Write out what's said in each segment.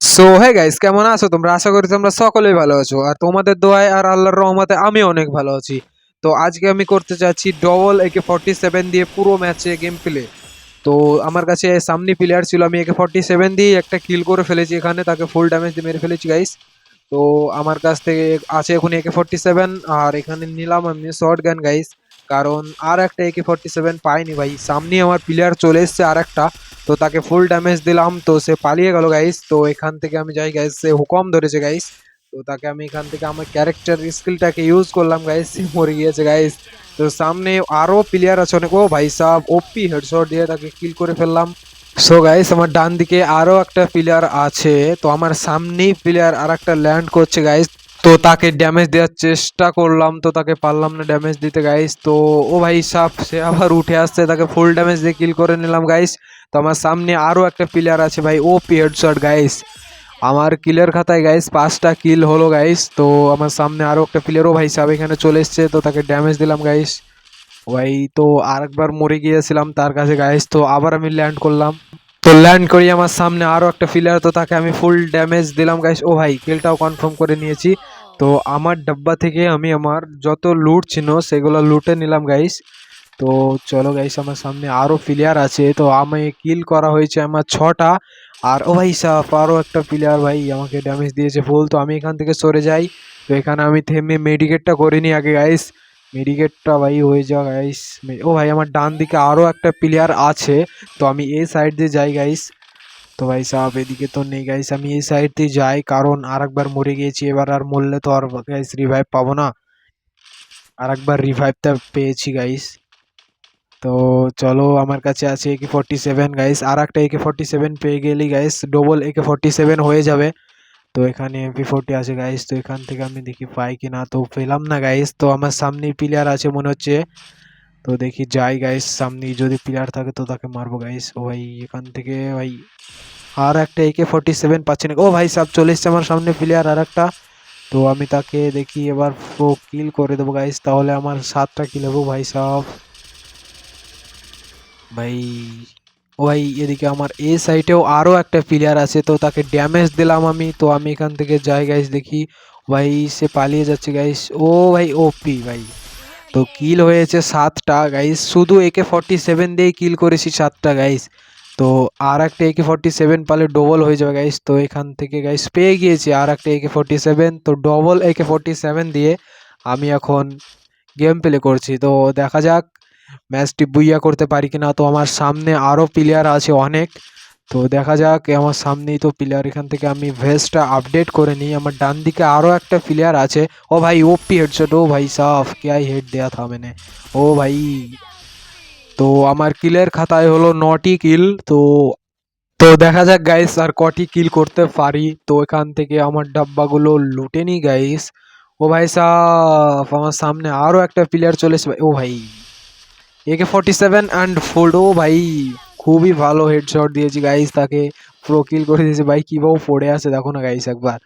So hey guys কেমন আছো তোমরা? আশা করি তোমরা সকলেই ভালো আছো। আর তোমাদের দোয়ায় আর আল্লাহর রহমতে আমি অনেক ভালো আছি। তো আজকে আমি করতে চাচ্ছি ডবল একে ফর্টি সেভেন দিয়ে পুরো ম্যাচে গেম প্লে তো আমার কাছে সামনে প্লেয়ার ছিল, আমি একে ফর্টি সেভেন দিয়ে একটা কিল করে ফেলেছি এখানে, তাকে ফুল ড্যামেজ দিয়ে মেরে ফেলেছি গাইস তো আমার কাছ থেকে আছে এখন একে ফর্টি সেভেন আর এখানে নিলাম আমি শর্ট গান গাইস কারণ আর একটা একে ফর্টি সেভেন পাইনি ভাই। সামনে আমার প্লেয়ার চলে এসছে আর একটা তো তাকে ফুল ড্যামেজ দিলাম। তো সে পালিয়ে গেল গাইস তো এখান থেকে আমি যাই গাইস সে হুকম ধরেছে গাইস তো তাকে আমি এখান থেকে আমার ক্যারেক্টার স্কিলটাকে ইউজ করলাম গাইস সে মরে গিয়েছে গাইস তো সামনে আরও প্লেয়ার আছে অনেক। ও ভাই সাহ ওপি হেডশট দিয়ে তাকে কিল করে ফেললাম। সো গাইস আমার ডান দিকে আরও একটা প্লেয়ার আছে। তো আমার সামনেই প্লেয়ার আর একটা ল্যান্ড করছে গাইস তো তাকে ড্যামেজ দেওয়ার চেষ্টা করলাম, তো তাকে পারলাম না ড্যামেজ দিতে গাইস তো ও ভাই সাপ, সে আবার উঠে আসছে, তাকে ফুল ড্যামেজ দিয়ে কিল করে নিলাম গাইস তো আমার সামনে আরও একটা প্লেয়ার আছে ভাই, ও পি হেডশট গাইস আমার কিলের খাতায় গাইস পাঁচটা কিল হলো গাইস তো আমার সামনে আরও একটা প্লেয়ারও ভাই সাহেব এখানে চলে এসছে, তো তাকে ড্যামেজ দিলাম গাইস ভাই, তো আরেকবার মরে গিয়েছিলাম তার কাছে গাইস তো আবার আমি ল্যান্ড করলাম। তো ল্যান্ড করি আমার সামনে আরও একটা প্লেয়ার তো তাকে আমি ফুল ড্যামেজ দিলাম গাইস ও ভাই কিলটাও কনফার্ম করে নিয়েছি। তো আমার ডাব্বা থেকে আমি আমার যত লুট ছিল সেগুলো লুটে নিলাম গাইস তো চলো গাইস আমার সামনে আরও প্লেয়ার আছে। তো আমি কিল করা হয়েছে আমার ছটা। আর ও ভাই সাফ আরও একটা প্লেয়ার ভাই আমাকে ড্যামেজ দিয়েছে ফুল তো আমি এখান থেকে সরে যাই। তো এখানে আমি থেমে মেডিকেটটা করে নিই আগে গাইস মেডিকেটটা ভাই হয়ে যাওয়া গাইস ও ভাই, আমার ডান দিকে আরও একটা প্লেয়ার আছে। তো আমি এই সাইড দিয়ে যাই গাইস তো ভাই সাহেব, এদিকে তো নেই গাইস আমি এই সাইড দিয়ে যাই। কারণ আর একবার মরে গিয়েছি, এবার আর মরলে তো আর গাইস রিভাইভ পাবো না। আর একবার রিভাইভটা পেয়েছি গাইস তো চলো, আমার কাছে আছে একে ফর্টি সেভেন গাইস আর একটা একে ফর্টি সেভেন পেয়ে গেলি guys double AK forty seven হয়ে যাবে। তো এখানে এমপি ফোরটি আছে গাইস তো এখান থেকে আমি দেখি পাই কি না তো পেলাম না গাইস তো আমার সামনেই প্লেয়ার আছে মনে হচ্ছে। তো দেখি যাই গাইস সামনে যদি প্লেয়ার থাকে তো তাকে মারবো গাইস ও ভাই, এখান থেকে, ভাই, আর একটা একে ফর্টি সেভেন পাচ্ছি না। ও ভাই, সব চলে এসছে আমার সামনে প্লেয়ার আর একটা। তো আমি তাকে দেখি এবার প্রো কিল করে দেবো গাইস তাহলে আমার সাতটা কিল হব ভাই, সব। ভাই, ও ভাই, এদিকে আমার এ সাইডেও আরও একটা প্লেয়ার আছে, তো তাকে ড্যামেজ দিলাম আমি। তো আমি এখান থেকে যাই গাইস দেখি। ভাই, সে পালিয়ে যাচ্ছে গাইস ও ভাই ওপি ভাই। তো কিল হয়েছে সাতটা গাইস শুধু একে ফর্টি সেভেন দিয়েই কিল করেছি সাতটা গাইস তো আর একটা একে ফর্টি সেভেন পালে ডবল হয়ে যাবে গাইস তো এখান থেকে গাইস পেয়ে গিয়েছি আর একটা একে ফর্টি সেভেন তো ডবল একে ফর্টি সেভেন দিয়ে আমি এখন গেম প্লে করছি। তো দেখা যাক ম্যাচটি বুইয়া করতে পারি কিনা। তো আমার সামনে আরও প্লেয়ার আছে অনেক। তো দেখা যাক আমার সামনেই তো প্লেয়ার এখান থেকে আমি ভেস্টটা আপডেট করে নিই। আমার ডান দিকে আরও একটা প্লেয়ার আছে। ও ভাই ওপি হেডশট ও ভাই, সাফ ক্যাই হেড দেয়া থা মেনে ও ভাই, তো আমার কিলের খাতায় হলো নটি কিল তো তো দেখা যাক গাইস আর কটি কিল করতে পারি। তো এখান থেকে আমার ডাব্বাগুলো লুটে নিই গাইস ও ভাই, সাফ, আমার সামনে আরও একটা প্লেয়ার চলেছে ও ভাই AK forty seven and fold ও ভাই। খুবই ভালো হেডশট দিয়েছি গাইস তাকে প্রো কিল করে দিয়েছে। ভাই কীভাবে পড়ে আছে, দেখো না গাইস একবার।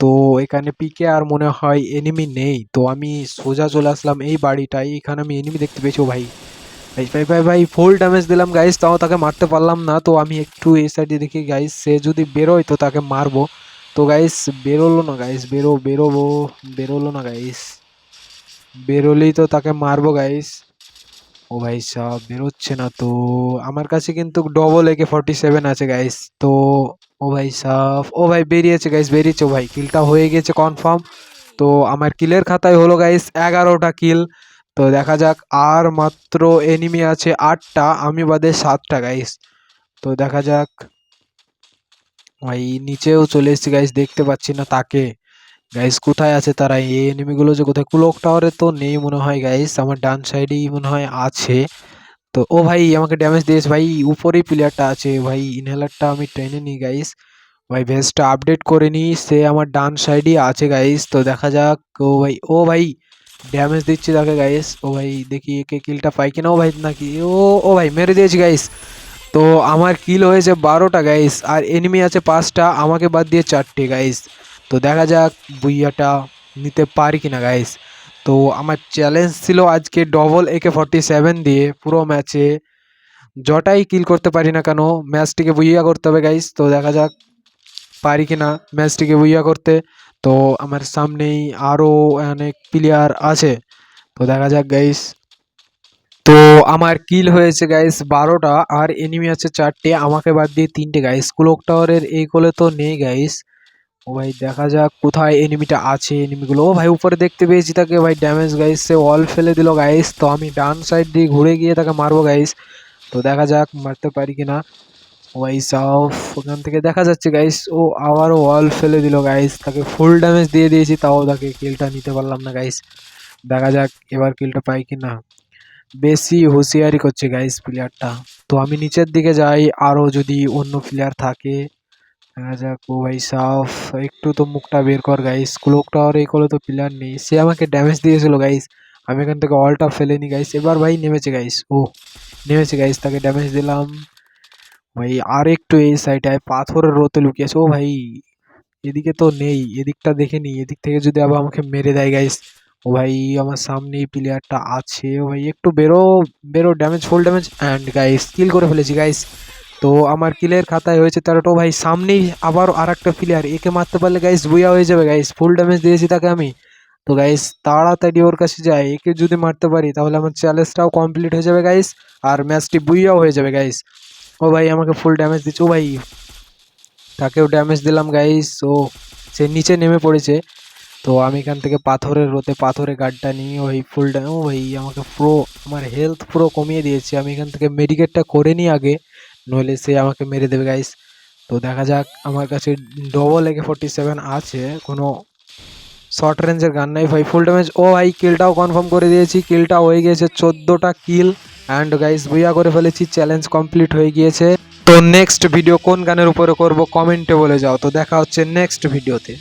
তো এখানে পিকে আর মনে হয় এনিমি নেই। তো আমি সোজা চলে আসলাম এই বাড়িটাই এখানে আমি এনিমি দেখতে পেয়েছি ভাই। ভাই ভাই ভাই ভাই ফুল ড্যামেজ দিলাম গাইস তাও তাকে মারতে পারলাম না। তো আমি একটু এই সাইডে দেখি গাইস সে যদি বেরোয় তো তাকে মারবো। তো গাইস বেরোলো না গাইস বেরো, বেরোবো, বেরোলো না গাইস বেরোলেই তো তাকে মারবো গাইস ও ভাই সাব বেরোচ্ছে না তো। আমার কাছে কিন্তু ডবল একে ফর্টি সেভেন আছে গাইস তো ও ভাই সাফ ও ভাই বেরিয়েছে গাইস বেরিয়েছে ও ভাই। কিলটা হয়ে গেছে কনফার্ম তো আমার কিলের খাতায় হলো গাইস এগারোটা কিল তো দেখা যাক, আর মাত্র এনিমি আছে আটটা, আমি বাদে সাতটা গাইস তো দেখা যাক। ভাই, নিচেও চলে এসেছি গাইস দেখতে পাচ্ছি না তাকে। গাইস কোথায় আছে তারা এই এনিমিগুলো যে কোথায়? ক্লক টাওয়ারে তো নেই মনে হয় গাইস আমার ডান সাইডেই মনে হয় আছে। তো, ও ভাই, আমাকে ড্যামেজ দিয়েছে। ভাই, উপরেই প্লেয়ারটা আছে। ভাই ইনহেলারটা আমি ট্রেনে নিই গাইস ভাই ভেস্টটা আপডেট করে নিই। সে আমার ডান সাইডেই আছে গাইস তো, দেখা যাক। ও ভাই ও ভাই ড্যামেজ দিচ্ছি তাকে গাইস ও ভাই, দেখি একে কিলটা পাই কিনা। ও ভাই, নাকি? ও ও ভাই, মেরে দিয়েছি গাইস তো, আমার কিল হয়েছে বারোটা গাইস আর এনিমি আছে পাঁচটা। আমাকে বাদ দিয়ে চারটে গাইস তো দেখা যাক বুইয়াটা নিতে পারি কিনা গাইস তো আমার চ্যালেঞ্জ ছিল আজকে ডবল একে ফর্টি সেভেন দিয়ে পুরো ম্যাচে যটাই কিল করতে পারি না কেন ম্যাচটিকে বুইয়া করতে হবে গাইস তো দেখা যাক পারি কিনা ম্যাচটিকে বুইয়া করতে। তো আমার সামনেই আরও অনেক প্লেয়ার আছে। তো দেখা যাক গাইস তো আমার কিল হয়েছে গাইস বারোটা। আর এনিমি আছে চারটে। আমাকে বাদ দিয়ে তিনটে গাইস ক্লোক টাওয়ারের এই কোলে তো নেই গাইস ও ভাই, দেখা যাক কোথায় এনিমিটা আছে। এনিমিগুলো ও ভাই, উপরে দেখতে পেয়েছি তাকে। ভাই ড্যামেজ গাইস সে ওয়াল ফেলে দিল গাইস তো আমি ডান সাইড দিয়ে ঘুরে গিয়ে তাকে মারবো গাইস তো দেখা যাক মারতে পারি কি কিনা ওয়াই সাফ ওখান থেকে দেখা যাচ্ছে গাইস ও আবারও ওয়াল ফেলে দিল গাইস তাকে ফুল ড্যামেজ দিয়ে দিয়েছি, তাও তাকে কিলটা নিতে পারলাম না গাইস দেখা যাক এবার কিলটা পাই কিনা। বেশি হুঁশিয়ারি করছে গাইস প্লেয়ারটা তো আমি নিচের দিকে যাই, আরও যদি অন্য প্লেয়ার থাকে। দেখা যাক ও ভাই, সাফ। একটু তো মুখটা বের কর গাইস ক্লোক টাওয়ার এই করে তো প্লেয়ার নেই। সে আমাকে ড্যামেজ দিয়েছিল গাইস আমি এখান থেকে অলটা ফেলেনি গাইস এবার ভাই নেমেছে গাইস ও, নেমেছে গাইস তাকে ড্যামেজ দিলাম। ভাই আর একটু এই সাইডটায় পাথরের রোতে লুকিয়েছে। ও ভাই, এদিকে তো নেই, এদিকটা দেখে নি। এদিক থেকে যদি আবার আমাকে মেরে দেয় গাইস ও ভাই, আমার সামনেই প্লেয়ারটা আছে। ও ভাই, একটু বেরো বেরো damage full damage and guys kill করে ফেলেছি গাইস তো আমার কিলের খাতায় হয়েছে তেরোটা। ভাই, সামনেই আবার আর একটা প্লেয়ার একে মারতে পারলে গাইস বুয়া হয়ে যাবে গাইস ফুল ড্যামেজ দিয়েছি তাকে আমি। তো গাইস তাড়াতাড়ি ওর কাছে যাই। একে যদি মারতে পারি, তাহলে আমার চ্যালেঞ্জটাও কমপ্লিট হয়ে যাবে গাইস আর ম্যাচটি বুইয়াও হয়ে যাবে গাইস ও ভাই, আমাকে ফুল ড্যামেজ দিচ্ছে। ও ভাই, তাকেও ড্যামেজ দিলাম গাইস ও, সে নিচে নেমে পড়েছে। তো আমি এখান থেকে পাথরের রোতে পাথরে গার্ডটা নিয়ে ওই ফুল ও ভাই, আমাকে পুরো আমার হেলথ পুরো কমিয়ে দিয়েছে। আমি এখান থেকে মেডিকেটটা করে নিই আগে। নইলে সে আমাকে মেরে দেবে গাইস তো দেখা যাক, আমার কাছে ডবল একে ফোর্টি সেভেন আছে, কোনো শর্ট রেঞ্জের গান নাই। ভাই ফুল ড্যামেজ ও ভাই কিলটাও কনফার্ম করে দিয়েছি। কিলটা হয়ে গিয়েছে, চোদ্দোটা কিল অ্যান্ড গাইস বুইয়া করে ফেলেছি চ্যালেঞ্জ কমপ্লিট হয়ে গিয়েছে। তো নেক্সট ভিডিও কোন গানের উপরে করব কমেন্টে বলে যাও। তো দেখা হচ্ছে নেক্সট ভিডিওতে